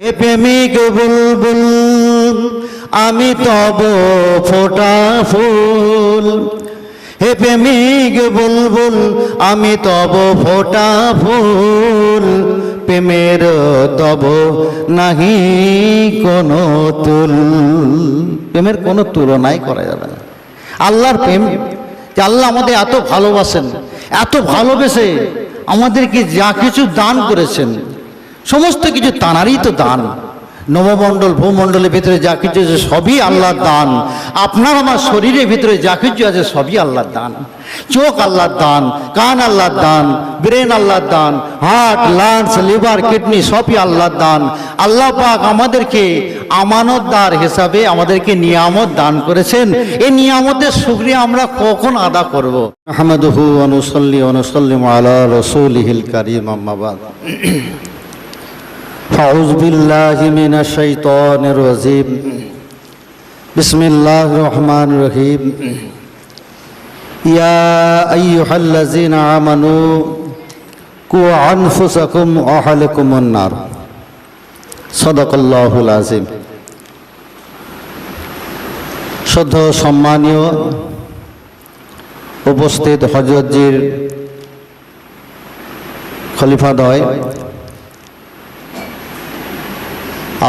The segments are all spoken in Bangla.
হে প্রেমিক বুলবুল, আমি তব ফোটা ফুল। হে প্রেমিক বুলবুল, আমি তব ফোটা ফুল। প্রেমের তব নাহি কোনো তুল। প্রেমের কোনো তুলনাই করা যাবে না। আল্লাহর প্রেম, যে আল্লাহ আমাদের এত ভালোবাসেন, এত ভালোবেসে আমাদেরকে যা কিছু দান করেছেন সমস্ত কিছু তাঁরই তো দান। নবমণ্ডল, ভূমণ্ডলের ভিতরে যা কিছু আছে সবই আল্লাহর দান। আপনার আমার শরীরের ভিতরে যা কিছু আছে সবই আল্লাহর দান। চোখ আল্লাহর দান, কান আল্লাহর দান, ব্রেন আল্লাহর দান, হার্ট, লাংস, লিভার, কিডনি সবই আল্লাহর দান। আল্লাহ পাক আমাদেরকে আমানতদার হিসাবে আমাদেরকে নিয়ামত দান করেছেন। এই নিয়ামতের শুক্রিয়া আমরা কখন আদা করব? আহমদহু অনুসল্লি অনুসল্লিম আলা রসুলিহিল কারিম আম্মাবাদ أعوذ بالله من الشيطان الرجيم بسم الله الرحمن الرحيم يا أيها الذين آمنوا قوا أنفسكم وأهلكم النار صدق الله العظيم শুদ্ধ সম্মানীয় উপস্থিত হজরতজির খলিফাদয়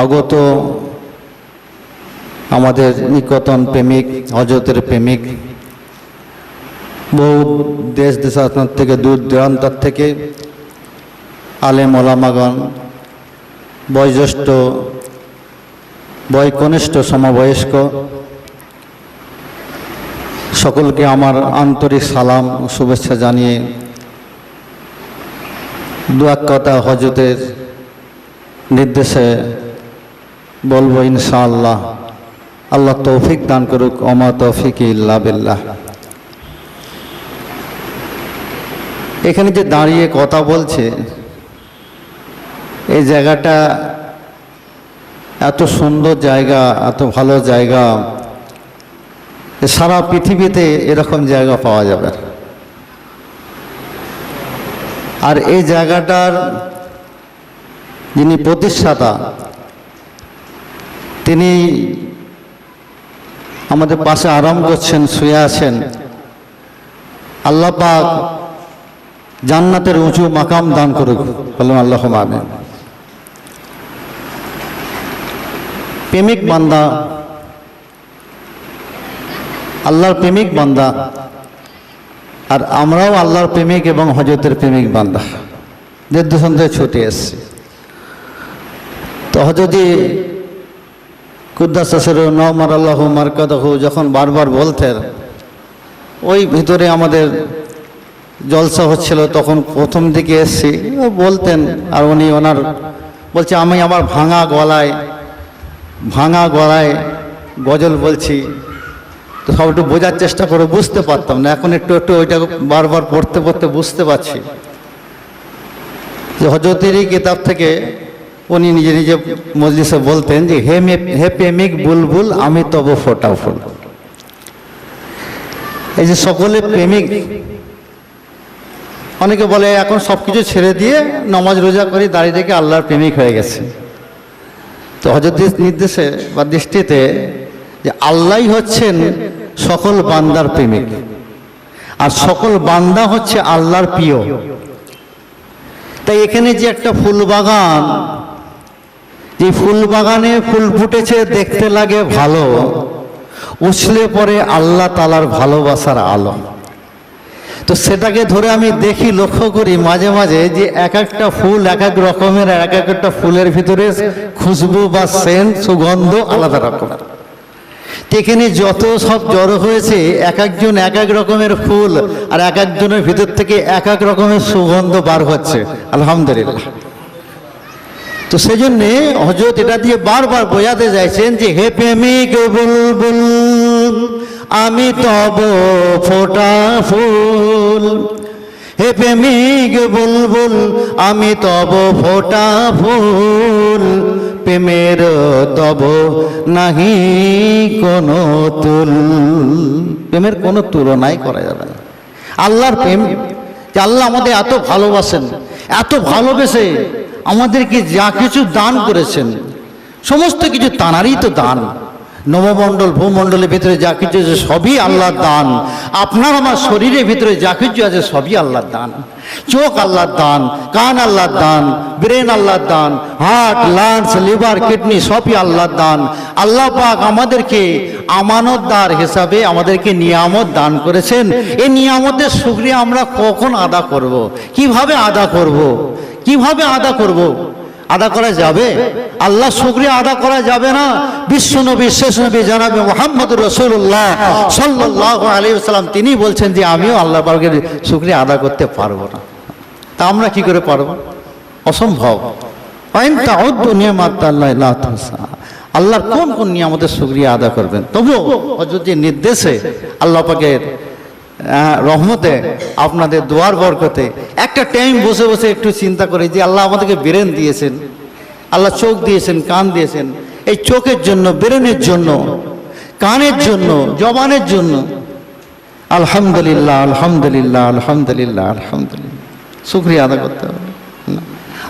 আগত আমাদের নিকতন প্রেমিক হজরতের প্রেমিক, বহু দেশ দেশান্তর থেকে দূর দূরান্তর থেকে আলেম ওলামাগণ, বয়োজ্যেষ্ঠ, বয়কনিষ্ঠ সমবয়স্ক, সকলকে আমার আন্তরিক সালাম ও শুভেচ্ছা জানিয়ে দু এক কথা হজরতের নির্দেশে বলব ইনশাআল্লাহ। আল্লাহ তৌফিক দান করুক অমা তৌফিক ইল্লা বিল্লাহ। এখানে যে দাঁড়িয়ে কথা বলছে, এই জায়গাটা এত সুন্দর জায়গা, এত ভালো জায়গা সারা পৃথিবীতে এরকম জায়গা পাওয়া যাবে। আর এই জায়গাটার যিনি প্রতিষ্ঠাতা তিনি আমাদের পাশে আরাম করছেন, শুয়ে আছেন। আল্লাহ পাক জান্নাতের উঁচু মাকাম দান করুক। বললাম আল্লাহ আমিন। প্রেমিক বান্দা, আল্লাহর প্রেমিক বান্দা, আর আমরাও আল্লাহর প্রেমিক এবং হজরতের প্রেমিক বান্দা। দেড় থেকে ছুটে এসছি। তো হজরতি কুদ্দাসের নমার আল্লাহ মার্কাদাহ যখন বারবার বলতেন, ওই ভিতরে আমাদের জলসা হচ্ছিল, তখন প্রথম দিকে এসছি। বলতেন, আর উনি ওনার বলছে, আমি আমার ভাঙা গলায় ভাঙা গলায় গজল বলছি। তো সব একটু বোঝার চেষ্টা করে বুঝতে পারতাম না। এখন একটু একটু ওইটা বারবার পড়তে পড়তে বুঝতে পারছি। যে হজরতেরই কিতাব থেকে উনি নিজে নিজে মজলিসে বলতেন যে, হে হে প্রেমিক, বুলবুল, আমি তব ফোটা ফুল। এই যে সকলে প্রেমিক, অনেকে বলে, এখন সব কিছু ছেড়ে দিয়ে নমাজ রোজা করে, দাঁড়িয়ে রেখে আল্লাহর প্রেমিক হয়ে গেছে। তো হজরতের নির্দেশে বা দৃষ্টিতে যে আল্লাহ হচ্ছেন সকল বান্দার প্রেমিক, আর সকল বান্দা হচ্ছে আল্লাহর প্রিয়। তাই এখানে যে একটা ফুল বাগান যে ফুল বাগানে ফুল ফুটেছে, দেখতে লাগে ভালো। উছলে পরে আল্লাহ তালার ভালোবাসার আলো। তো সেটাকে ধরে আমি দেখি, লক্ষ্য করি মাঝে মাঝে যে এক একটা ফুল এক এক রকমের, এক এক একটা ফুলের ভিতরে খুশবু বা সেন্ট, সুগন্ধ আলাদা রকমের তো এখানে যত সব জড়ো হয়েছে, এক একজন এক এক রকমের ফুল আর এক একজনের ভিতর থেকে এক এক রকমের সুগন্ধ বার হচ্ছে। আলহামদুলিল্লাহ। তো সেই জন্যে হজরত এটা দিয়ে বারবার বোঝাতে চাইছেন যে, হে প্রেমিক বুলবুল, আমি তব ফোটা ফুল। হে প্রেমিক বুলবুল, আমি তব ফোটা ফুল। প্রেমের তব নাহি কোনো তুল। প্রেমের কোনো তুলনাই করা যাবে না। আল্লাহর প্রেম, যে আল্লাহ আমাদের এত ভালোবাসেন, এত ভালোবেসে আমাদেরকে যা কিছু দান করেছেন সমস্ত কিছু তাঁরই তো দান। নবমণ্ডল, ভূমণ্ডলের ভিতরে যা কিছু আছে সবই আল্লাহর দান আপনার আমার শরীরের ভিতরে যা কিছু আছে সবই আল্লাহর দান চোখ আল্লাহর দান, কান আল্লাহর দান, ব্রেন আল্লাহর দান, হার্ট, লাংস, লিভার, কিডনি সবই আল্লাহর দান আল্লাহ পাক আমাদেরকে আমানতদার হিসাবে আমাদেরকে নিয়ামত দান করেছেন এই নিয়ামতের সুক্রিয়া আমরা কখন আদা করব। কীভাবে আদা করব। কীভাবে আদা করব। আদা করা যাবে? আল্লাহ শুক্রিয়া আদা করা যাবে না। বিশ্ব নবী শেষ নবী জানাবে মোহাম্মদ রসুল্লাহ সাল্লাহ আলী সাল্লাম তিনি বলছেন যে, আমিও আল্লাহ পাকের শুক্রিয়া আদা করতে পারব না। তা আমরা কি করে পারব? অসম্ভব। আল্লাহর কোন কোন নিয়ামতের শুক্রিয়া আদা করবেন? তবুও যদি নির্দেশে আল্লাহ পাকের রহমতে আপনাদের দোয়ার বরকতে। একটা টাইম বসে বসে একটু চিন্তা করে যে আল্লাহ আমাদেরকে ব্রেন দিয়েছেন। আল্লাহ চোখ দিয়েছেন, কান দিয়েছেন। এই চোখের জন্য, ব্রেনের জন্য, কানের জন্য, জবানের জন্য। আলহামদুলিল্লাহ আলহামদুলিল্লাহ আলহামদুলিল্লাহ আলহামদুলিল্লাহ। শুক্রিয়া আদা করতে হবে।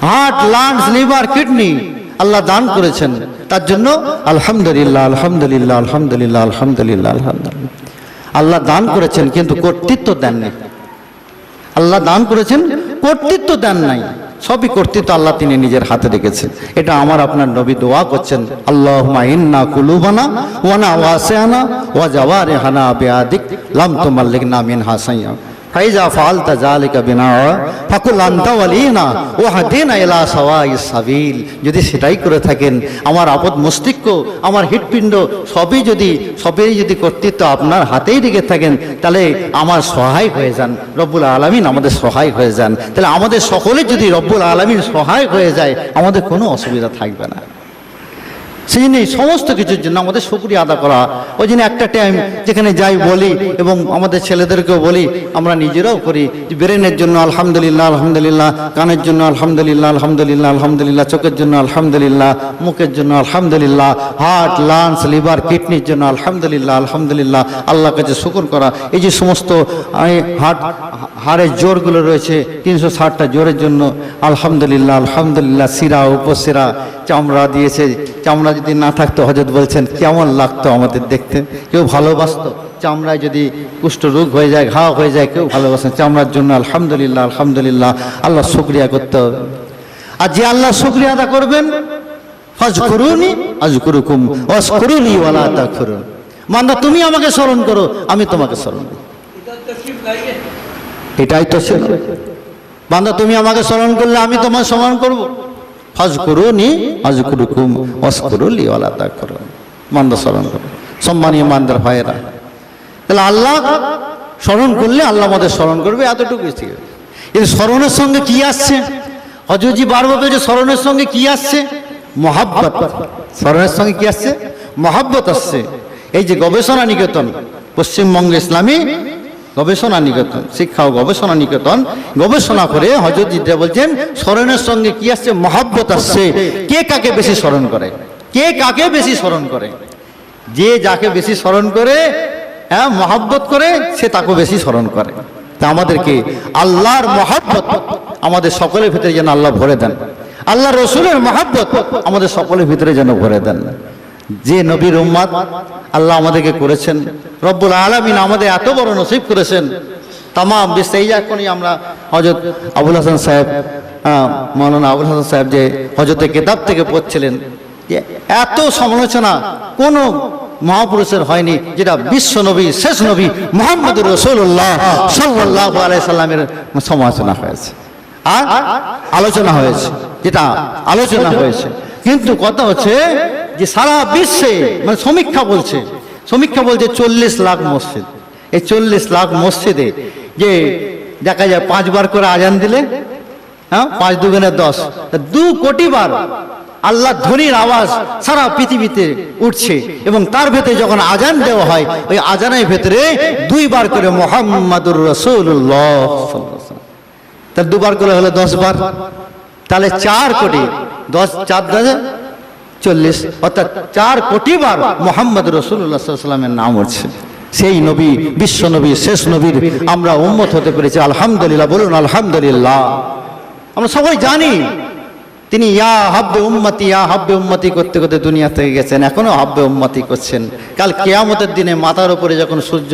Heart lungs liver kidney Allah দান করেছেন। তার জন্য আলহামদুলিল্লাহ আলহামদুলিল্লাহ আলহামদুলিল্লাহ আলহামদুলিল্লাহ আলহামদুলিল্লাহ। আল্লাহ দান করেছেন, কিন্তু কর্তৃত্ব দেননি আল্লাহ দান করেছেন, কর্তৃত্ব দেন নাই। সবই কর্তৃত্ব আল্লাহ তিনি নিজের হাতে রেখেছেন। এটা আমার আপনার নবী দোয়া করছেন আল্লাহ ইন্না কুলুবানা ওয়ানা ওয়াসিয়ানা ওয়া জাওয়ারে হানা বেয়াদিক লাম না মিন হাসাইয়া ফাইজা ফালতা জালিকা বিনা ফাকুল আনতা ওয়ালিনা ও হাদিনা ইলা সাওয়াইস সাবিল যদি সেটাই করে থাকেন, আমার আপদ মস্তিষ্ক, আমার হৃৎপিণ্ড সবই যদি সবেরই যদি কর্তৃত্ব আপনার হাতেই রেখে থাকেন, তাহলে আমার সহায় হয়ে যান, রব্বুল আলমিন আমাদের সহায় হয়ে যান। তাহলে আমাদের সকলে যদি রব্বুল আলমিন সহায় হয়ে যায়, আমাদের কোনো অসুবিধা থাকবে না। সেই জন্য সমস্ত কিছুর জন্য আমাদের শুক্রিয়া আদা করা। ওই জন্য একটা টাইম যেখানে যাই বলি এবং আমাদের ছেলেদেরকেও বলি, আমরা নিজেরাও করি। ব্রেনের জন্য আলহামদুলিল্লাহ আলহামদুলিল্লাহ, কানের জন্য আলহামদুলিল্লাহ আলহামদুলিল্লাহ আলহামদুলিল্লাহ, চোখের জন্য আলহামদুলিল্লাহ, মুখের জন্য আলহামদুলিল্লাহ হার্ট লাংস লিভার কিডনির জন্য আলহামদুলিল্লাহ আলহামদুলিল্লাহ আল্লাহ কাছে শুকর করা। এই যে সমস্ত হার্ট হাড়ের জোরগুলো রয়েছে, তিনশো ষাটটা জোরের জন্য, আলহামদুলিল্লাহ আলহামদুলিল্লাহ, শিরা, উপশিরা, চামড়া দিয়েছে, চামড়া যদি না থাকতো হজরত বলছেন, কেমন লাগতো আমাদের দেখতে? কেউ ভালোবাসত? চামড়ায় যদি কুষ্ঠ রোগ হয়ে যায়, ঘা হয়ে যায়, কেউ ভালোবাসেন। চামড়ার জন্য আলহামদুলিল্লাহ আলহামদুলিল্লাহ, আল্লাহ শুক্রিয়া করতে হবে। আর যে আল্লাহ শুক্রিয়া আদা করবেন ফাজ করুনি আজ করুকুম অস করুনি ওয়ালা তা করুন তুমি আমাকে স্মরণ করো, আমি তোমাকে স্মরণ করি। এটাই তো বান্দা, তুমি আমাকে স্মরণ করলে আমি তোমার স্মরণ করব। ফাজ করুনি আজ করুকুম অস করুলি তা করুন মান্দা স্মরণ করো। সম্মানীয় মান্দার ভাইয়েরা। তাহলে আল্লাহ স্মরণ করলে আল্লাহ আমাদের স্মরণ করবে এতটুকুই ঠিক কিন্তু স্মরণের সঙ্গে কি আসছে? হজরজি বারবার বলছে স্মরণের সঙ্গে কি আসছে? মহাব্বত। স্মরণের সঙ্গে কি আসছে? মহাব্বত আসছে। এই যে গবেষণা নিকেতন, পশ্চিমবঙ্গ ইসলামী গবেষণা নিকেতন শিক্ষা ও গবেষণা নিকেতন গবেষণা করে হজরত জিদ্দা বলছেন, স্মরণের সঙ্গে কি আসছে? মহাব্বত আসছে। কে কাকে বেশি স্মরণ করে? কে কাকে বেশি স্মরণ করে? যে যাকে বেশি স্মরণ করে হ্যাঁ মহাব্বত করে, সে তাকে বেশি স্মরণ করে। তা আমাদেরকে আল্লাহর মহাব্বত আমাদের সকলের ভিতরে যেন আল্লাহ ভরে দেন। আল্লাহ রসুলের মহাব্বত আমাদের সকলের ভিতরে যেন ভরে দেন। যে নবীর উম্মাদ আল্লাহ আমাদেরকে করেছেন, রব্বুল আলমিন আমাদের এত বড় নসিব করেছেন। তাম বিশ্ব এই এখনই আমরা হজরত আবুল হাসান সাহেব মৌলানা আবুল হাসান সাহেব যে হজরতের কেতাব থেকে পড়ছিলেন যে এত সমালোচনা কোনো মহাপুরুষের হয়নি যেটা বিশ্ব নবী, শেষ নবী মোহাম্মদ রসুল্লাহ সাল্লাহ আলাই সাল্লামের সমালোচনা হয়েছে। আর আলোচনা হয়েছে, যেটা আলোচনা হয়েছে। কিন্তু কথা হচ্ছে যে সারা বিশ্বে মানে সমীক্ষা বলছে সমীক্ষা বলছে চল্লিশ লাখ মসজিদ। এই চল্লিশ লাখ মসজিদে যে দেখা যায় পাঁচবার করে আজান দিলে হ্যাঁ পাঁচ দুগুণে দশ। দু কোটি বার আল্লাহ ধ্বনির আওয়াজ সারা পৃথিবীতে উঠছে এবং তার ভেতরে যখন আজান দেওয়া হয়, ওই আজানের ভেতরে দুইবার করে মোহাম্মদুর রসুল্লাহ তা দুবার করে হলো দশ বার। তাহলে চার কোটি, দশ, চার দশ চল্লিশ, অর্থাৎ চার কোটি বার মোহাম্মদ রসুল্লাহ সাল্লামের নাম উঠছে সেই নবী, বিশ্ব নবী, শেষ নবীর আমরা উম্মত হতে পেরেছি। আলহামদুলিল্লাহ, বলুন আলহামদুলিল্লাহ। আমরা সবাই জানি, তিনি ইয়া হাব্বে উম্মতি, ইয়া হাব্বে উম্মতি করতে করতে দুনিয়া থেকে গেছেন, এখনও হাব্বে উম্মতি করছেন। কাল কেয়ামতের দিনে মাথার উপরে যখন সূর্য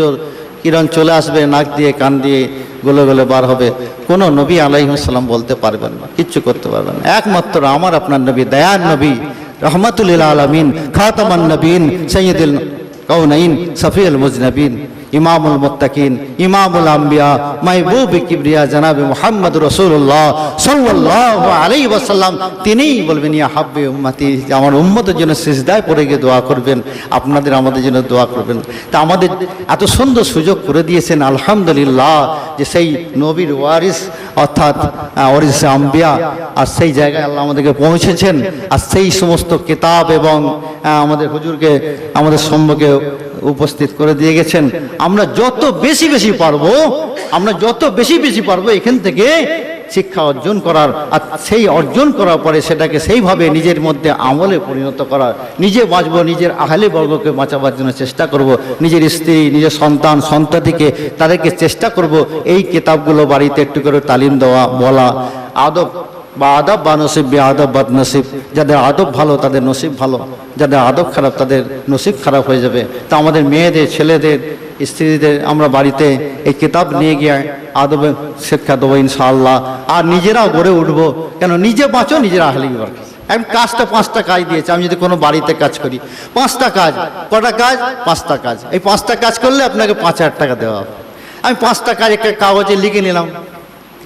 কিরণ চলে আসবে, নাক দিয়ে, কান দিয়ে গলে গলে বার হবে, কোনো নবী আলাইসাল্লাম বলতে পারবেন না, কিচ্ছু করতে পারবেন না। একমাত্র আমার, আপনার নবী, দয়ার নবী। রহমতুল্লিল আলমিন খাতামান নবীন সৈয়দুল কৌনাইন সফিউল মুজনবিন ইমামুল মুত্তাকিন, ইমামুল আম্বিয়া, মাহবুব কিবরিয়া জনাবে মোহাম্মদ রসুল্লাহ সাল্লাল্লাহু আলাইহি ওয়াসাল্লাম। তিনিই বলবেন, ইয়া হাব্বে উম্মতি, আমার উম্মতের জন্য সিজদায় পড়ে গিয়ে দোয়া করবেন, আপনাদের আমাদের জন্য দোয়া করবেন। তা আমাদের এত সুন্দর সুযোগ করে দিয়েছেন, আলহামদুলিল্লাহ, যে সেই নবীর ওয়ারিস, অর্থাৎ ওয়ারিস আম্বিয়া, আর সেই জায়গায় আল্লাহ আমাদেরকে পৌঁছেছেন। আর সেই সমস্ত কিতাব এবং আমাদের হুজুরকে, আমাদের সম্মুখে উপস্থিত করে দিয়ে গেছেন। আমরা যত বেশি বেশি পারব, আমরা যত বেশি বেশি পারব এখান থেকে শিক্ষা অর্জন করার, আর সেই অর্জন করার পরে সেটাকে সেইভাবে নিজের মধ্যে আমলে পরিণত করা, নিজে বাঁচবো, নিজের আহলে বর্গকে বাঁচাবার জন্য চেষ্টা করব, নিজের স্ত্রী, নিজের সন্তান, সন্ততিকে তাদেরকে চেষ্টা করব, এই কিতাবগুলো বাড়িতে একটু করে তালিম দেওয়া, বলা, আদব বা আদব বা নসিব, বে আদব বাদ নসিব। যাদের আদব ভালো, তাদের নসিব ভালো। যাদের আদব খারাপ, তাদের নসিব খারাপ হয়ে যাবে। তা আমাদের মেয়েদের, ছেলেদের, স্ত্রীদের আমরা বাড়িতে এই কিতাব নিয়ে গিয়ে আদবে শিক্ষা দেবো ইনশাআল্লাহ। আর নিজেরাও গড়ে উঠবো। কেন নিজে বাঁচো, নিজেরা আহলি এখন কাজটা পাঁচটা কাজ দিয়েছে। আমি যদি কোনো বাড়িতে কাজ করি, পাঁচটা কাজ। কটা কাজ? পাঁচটা কাজ। এই পাঁচটা কাজ করলে আপনাকে পাঁচ হাজার টাকা দেওয়া হবে। আমি পাঁচটা কাজ একটা কাগজে লিখে নিলাম।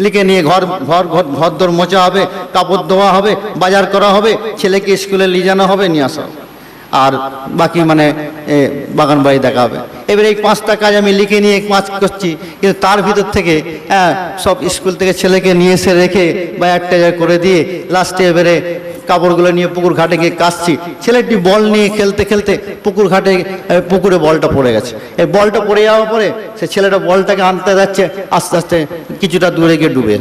লিখে নিয়ে ঘর ঘর ঘর ঘর দর মোচা হবে, কাপড় ধোয়া হবে, বাজার করা হবে, ছেলেকে স্কুলে নিয়ে জানা হবে, নিয়ে আসা হবে। আর বাকি মানে বাগান বাড়ি দেখা হবে এবারে এই পাঁচটা কাজ আমি লিখে নিয়ে পাঁচ করছি, কিন্তু তার ভিতর থেকে হ্যাঁ সব স্কুল থেকে ছেলেকে নিয়ে এসে রেখে বা একটা করে দিয়ে লাস্টে এবারে কাপড়গুলো নিয়ে পুকুর ঘাটে গিয়ে কাচছি ছেলেটি বল নিয়ে খেলতে খেলতে পুকুর ঘাটে পুকুরে বলটা পড়ে গেছে। এই বলটা পড়ে যাওয়ার পরে সে ছেলেটা বলটাকে আনতে যাচ্ছে, আস্তে আস্তে কিছুটা দূরে গিয়ে ডুবে।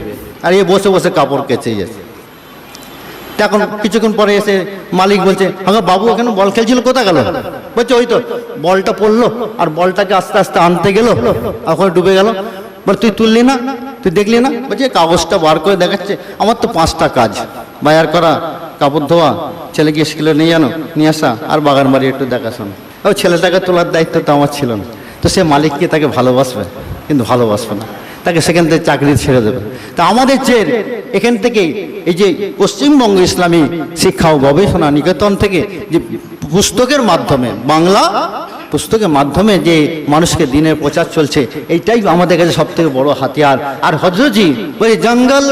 আর এ বসে বসে কাপড় কেচে যাচ্ছে এখন কিছুক্ষণ পরে এসে মালিক বলছে হ্যাঁ বাবু এখানে বল খেলছিল কোথায় গেল? বলছে, ওই তো বলটা পড়ল আর বলটাকে আস্তে আস্তে আনতে গেল, ওখানে ডুবে গেল। বল, তুই তুললি না? তুই দেখলি না? বলছে কাগজটা বার করে দেখাচ্ছে। আমার তো পাঁচটা কাজ। বায়ার করা কাপড় ধোয়া, ছেলেকে স্কুলে নিয়ে জানো নিয়ে আসা, আর বাগান বাড়ি একটু দেখাশোনা। ও ছেলেটাকে তোলার দায়িত্ব তো আমার ছিল না। তো সে মালিককে তাকে ভালোবাসবে, কিন্তু ভালোবাসবে না। তাকে সেখান থেকে চাকরি ছেড়ে দেবে। তা আমাদের যে এখান থেকে এই যে পশ্চিমবঙ্গ ইসলামী শিক্ষা ও গবেষণা নিকেতন থেকে যে পুস্তকের মাধ্যমে, বাংলা পুস্তকের মাধ্যমে যে মানুষকে দিনের প্রচার চলছে, এইটাই আমাদের কাছে সব থেকে বড় হাতিয়ার। আর হজরতজি ওই জঙ্গল,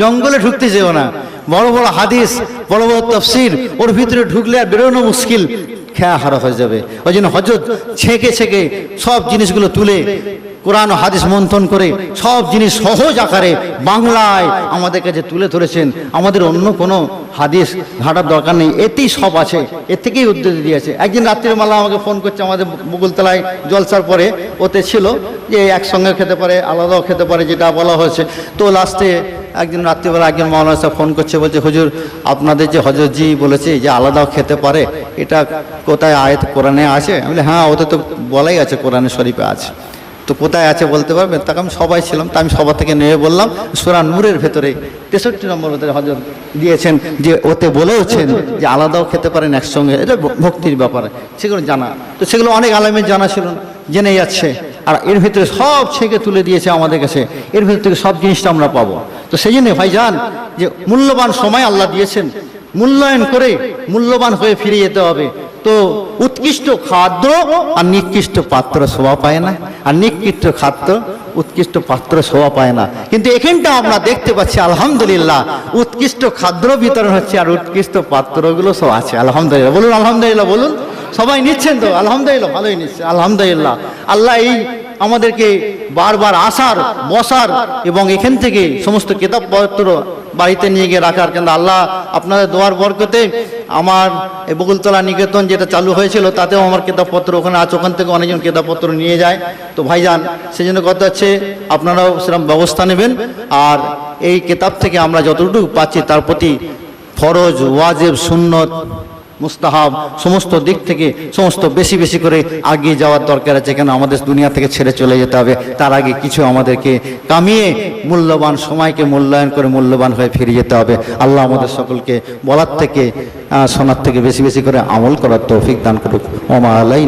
জঙ্গলে ঢুকতে যেও না। বড় বড় হাদিস, বড় বড় তফসির, ওর ভিতরে ঢুকলে আর বেরোনো মুশকিল, খেয়া হারা হয়ে যাবে। ওই জন্য হজরত ছেঁকে ছেঁকে সব জিনিসগুলো তুলে কোরআন হাদিস মন্থন করে সব জিনিস সহজ আকারে বাংলায় আমাদের কাছে তুলে ধরেছেন। আমাদের অন্য কোনো হাদিস ঘাটার দরকার নেই। এতেই সব আছে। এর থেকেই উদ্যোগ দিয়েছে। একদিন রাত্রির মালা আমাকে ফোন করছে আমাদের বকুলতলায় জলসার পরে। ওতে ছিল যে একসঙ্গে খেতে পারে, আলাদাও খেতে পারে, যেটা বলা হয়েছে। তো লাস্টে একদিন রাত্রিবেলা একজন মৌলানা সাহেব ফোন করছে, বলছে, হুজুর, আপনাদের যে হজরতজি বলেছে যে আলাদাও খেতে পারে, এটা কোথায় আয়াত কোরআনে আছে? আমি হ্যাঁ ওতে তো বলাই আছে কোরআনে শরীফে আছে। তো কোথায় আছে বলতে পারবেন তাকে আমি সবাই ছিলাম, তা আমি সবার থেকে নেমে বললাম সুরা নূরের ভেতরে তেষট্টি নম্বর ওদের হজর দিয়েছেন, যে ওতে বলেওছেন যে আলাদাও খেতে পারেন একসঙ্গে। এটা ভক্তির ব্যাপারে, সেগুলো জানা। তো সেগুলো অনেক আলামের জানা ছিল জেনে যাচ্ছে। আর এর ভিতরে সব ছেঁকে তুলে দিয়েছে আমাদের কাছে। এর ভিতর থেকে সব জিনিসটা আমরা পাবো। তো সেই জন্য ভাইজান, যে মূল্যবান সময় আল্লাহ দিয়েছেন, মূল্যায়ন করে মূল্যবান হয়ে ফিরে যেতে হবে। তো উৎকৃষ্ট খাদ্য আর নিকৃষ্ট পাত্র শোভা পায় না। আর নিকৃষ্ট খাদ্য, উৎকৃষ্ট পাত্র শোভা পায় না। কিন্তু এখানটা আমরা দেখতে পাচ্ছি, আলহামদুলিল্লাহ, উৎকৃষ্ট খাদ্য বিতরণ হচ্ছে আর উৎকৃষ্ট পাত্রগুলো সব আছে। আলহামদুলিল্লাহ, বলুন আলহামদুলিল্লাহ, বলুন। সবাই নিচ্ছেন তো? আলহামদুলিল্লাহ, ভালোই নিচ্ছে। আলহামদুলিল্লাহ। আল্লাহ এই আমাদেরকে বারবার আসার, বসার এবং এখান থেকে সমস্ত কিতাবপত্র বাড়িতে নিয়ে গিয়ে রাখার কিন্তু আল্লাহ আপনাদের দোয়ার বরকতে আমার বকুলতলা নিকেতন যেটা চালু হয়েছিল, তাতেও আমার কিতাবপত্র ওখানে আছে, ওখান থেকে অনেকজন কিতাবপত্র নিয়ে যায়। তো ভাইজান সেই জন্য কথা হচ্ছে আপনারাও সেরকম ব্যবস্থা নেবেন আর এই কেতাব থেকে আমরা যতটুকু পাচ্ছি তার প্রতি ফরজ, ওয়াজেব, সুন্নত মুস্তাহাব, সমস্ত দিক থেকে সমস্ত বেশি বেশি করে আগিয়ে যাওয়ার দরকার আছে কেন আমাদের দুনিয়া থেকে ছেড়ে চলে যেতে হবে। তার আগে কিছু আমাদেরকে কামিয়ে মূল্যবান সময়কে মূল্যায়ন করে মূল্যবান হয়ে ফিরে যেতে হবে। আল্লাহ আমাদের সকলকে বলার থেকে শোনার থেকে বেশি বেশি করে আমল করার তৌফিক দান করুক। ওমা আলাই